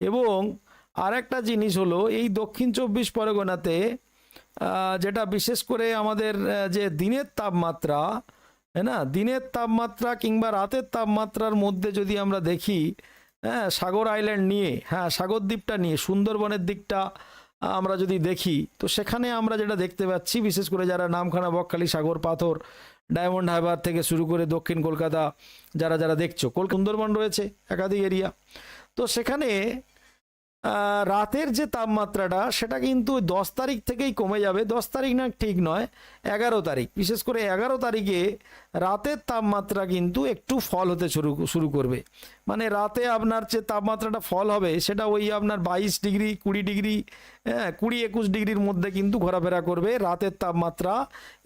এবং আরেকটা জিনিস হলো, এই দক্ষিণ চব্বিশ পরগনাতে যেটা বিশেষ করে আমাদের যে দিনের তাপমাত্রা হ্যাঁ না? দিনের তাপমাত্রা কিংবা রাতের তাপমাত্রার মধ্যে যদি আমরা দেখি হ্যাঁ সাগর আইল্যান্ড নিয়ে হ্যাঁ সাগর দ্বীপটা নিয়ে, সুন্দরবনের দিকটা আমরা যদি দেখি, তো সেখানে আমরা যেটা দেখতে পাচ্ছি, বিশেষ করে যারা নামখানা বকখালি সাগর পাথর, ডায়মন্ড হারবার থেকে শুরু করে দক্ষিণ কলকাতা, যারা যারা দেখছ কল সুন্দরবন রয়েছে, একাধিক এরিয়া। তো সেখানে রাতের যে তাপমাত্রাটা, সেটা কিন্তু দশ তারিখ থেকেই কমে যাবে। দশ তারিখ না ঠিক নয়, এগারো তারিখ। বিশেষ করে এগারো তারিখে রাতের তাপমাত্রা কিন্তু একটু ফল হতে শুরু শুরু করবে। মানে রাতে আপনার যে তাপমাত্রাটা ফল হবে, সেটা ওই আপনার বাইশ ডিগ্রি, কুড়ি ডিগ্রি হ্যাঁ কুড়ি একুশ ডিগ্রির মধ্যে কিন্তু ঘোরাফেরা করবে রাতের তাপমাত্রা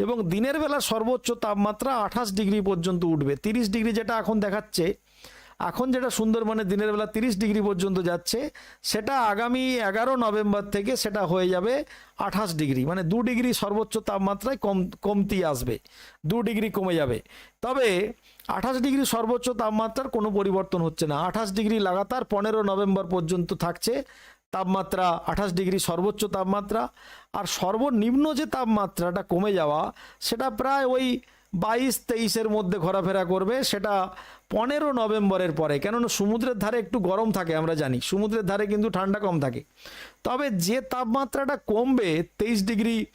এবং দিনের বেলা সর্বোচ্চ তাপমাত্রা আঠাশ ডিগ্রি পর্যন্ত উঠবে। তিরিশ ডিগ্রি যেটা এখন দেখাচ্ছে এখন যেটা সুন্দরবনে দিনের বেলা তিরিশ ডিগ্রি পর্যন্ত যাচ্ছে, সেটা আগামী এগারো নভেম্বর থেকে সেটা হয়ে যাবে আঠাশ ডিগ্রি। মানে দু ডিগ্রি সর্বোচ্চ তাপমাত্রায় কম, কমতি আসবে, দু ডিগ্রি কমে যাবে। তবে আঠাশ ডিগ্রি সর্বোচ্চ তাপমাত্রার কোনো পরিবর্তন হচ্ছে না। আঠাশ ডিগ্রি লাগাতার পনেরো নভেম্বর পর্যন্ত থাকছে তাপমাত্রা, আঠাশ ডিগ্রি সর্বোচ্চ তাপমাত্রা। আর সর্বনিম্ন যে তাপমাত্রাটা কমে যাওয়া, সেটা প্রায় ওই বাইশ তেইশের মধ্যে ঘোরাফেরা করবে, সেটা পনেরো নভেম্বরের পরে। কেননা সমুদ্রের ধারে একটু গরম থাকে, আমরা জানি। সমুদ্রের ধারে কিন্তু ঠান্ডা কম থাকে। তবে যে তাপমাত্রাটা কমবে, তেইশ ডিগ্রি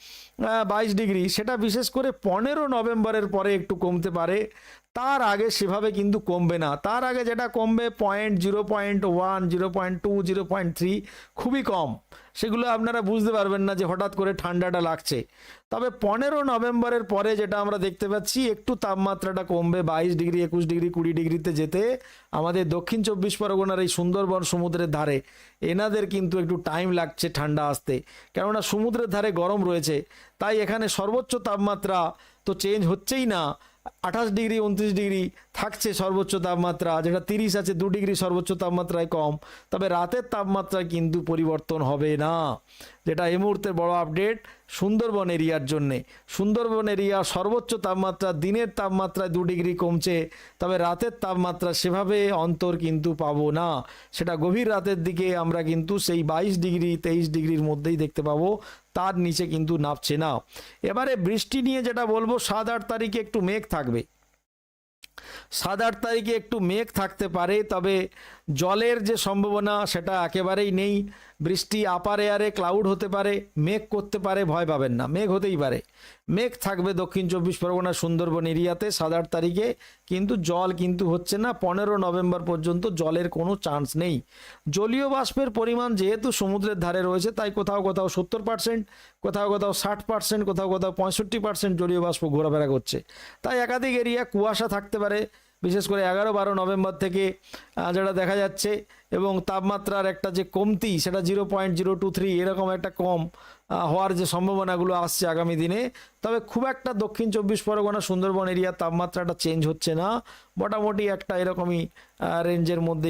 বাইশ ডিগ্রি, সেটা বিশেষ করে পনেরো নভেম্বরের পরে একটু কমতে পারে। তার আগে সেভাবে কিন্তু কমবে না। তার আগে যেটা কমবে point zero point one zero point two zero point three খুবই কম। সেগুলো আপনারা বুঝতে পারবেন না যে হঠাৎ করে ঠান্ডাটা লাগছে। তবে পনেরো নভেম্বরের পরে যেটা আমরা দেখতে পাচ্ছি, একটু তাপমাত্রাটা কমবে বাইশ ডিগ্রি, একুশ ডিগ্রি, কুড়ি ডিগ্রিতে যেতে আমাদের দক্ষিণ চব্বিশ পরগনার এই সুন্দরবন সমুদ্রের ধারে এনাদের কিন্তু একটু টাইম লাগছে ঠান্ডা আসতে। কেননা সমুদ্রের ধারে গরম রয়েছে। তাই এখানে সর্বোচ্চ তাপমাত্রা তো চেঞ্জ হচ্ছেই না। আঠাশ ডিগ্রি, উনত্রিশ ডিগ্রি থাকছে সর্বোচ্চ তাপমাত্রা, যেটা তিরিশ আছে, দু ডিগ্রি সর্বোচ্চ তাপমাত্রায় কম। তবে রাতের তাপমাত্রায় কিন্তু পরিবর্তন হবে না। যেটা এই মুহূর্তে বড় আপডেট সুন্দরবন এরিয়ার জন্যে। সুন্দরবন এরিয়া সর্বোচ্চ তাপমাত্রা, দিনের তাপমাত্রায় দু ডিগ্রি কমছে। তবে রাতের তাপমাত্রা সেভাবে অন্তর কিন্তু পাবো না। সেটা গভীর রাতের দিকে আমরা কিন্তু সেই বাইশ ডিগ্রি, তেইশ ডিগ্রির মধ্যেই দেখতে পাবো। তার নিচে কিন্তু নামছে না। এবারে বৃষ্টি নিয়ে যেটা বলব, সাত আট তারিখে একটু মেঘ থাকবে। সাত আট তারিখে একটু মেঘ থাকতে পারে, তবে জলের যে সম্ভাবনা সেটা একেবারেই নেই। বৃষ্টি আপার এয়ারে ক্লাউড হতে পারে, মেঘ করতে পারে, ভয় পাবেন না। মেঘ হতেই পারে। মেঘ থাকবে দক্ষিণ চব্বিশ পরগনা, সুন্দরবন এরিয়াতে সাত আট তারিখে, কিন্তু জল কিন্তু হচ্ছে না। পনেরো নভেম্বর পর্যন্ত জলের কোনো চান্স নেই। জলীয় বাষ্পের পরিমাণ যেহেতু সমুদ্রের ধারে রয়েছে, তাই কোথাও কোথাও সত্তর পার্সেন্ট কোথাও কোথাও ষাট পার্সেন্ট কোথাও কোথাও পঁয়ষট্টি পার্সেন্ট জলীয় বাষ্প ঘোরাফেরা করছে। তাই একাধিক এরিয়া কুয়াশা থাকতে পারে বিশেষ করে এগারো বারো নভেম্বর থেকে যেটা দেখা যাচ্ছে এবং তাপমাত্রার একটা যে কমতি সেটা zero point zero two three এরকম একটা কম হওয়ার যে সম্ভাবনাগুলো আসছে আগামী দিনে। তবে খুব একটা দক্ষিণ চব্বিশ পরগনা সুন্দরবন এরিয়ার তাপমাত্রাটা চেঞ্জ হচ্ছে না। মোটামুটি একটা এরকমই রেঞ্জের মধ্যে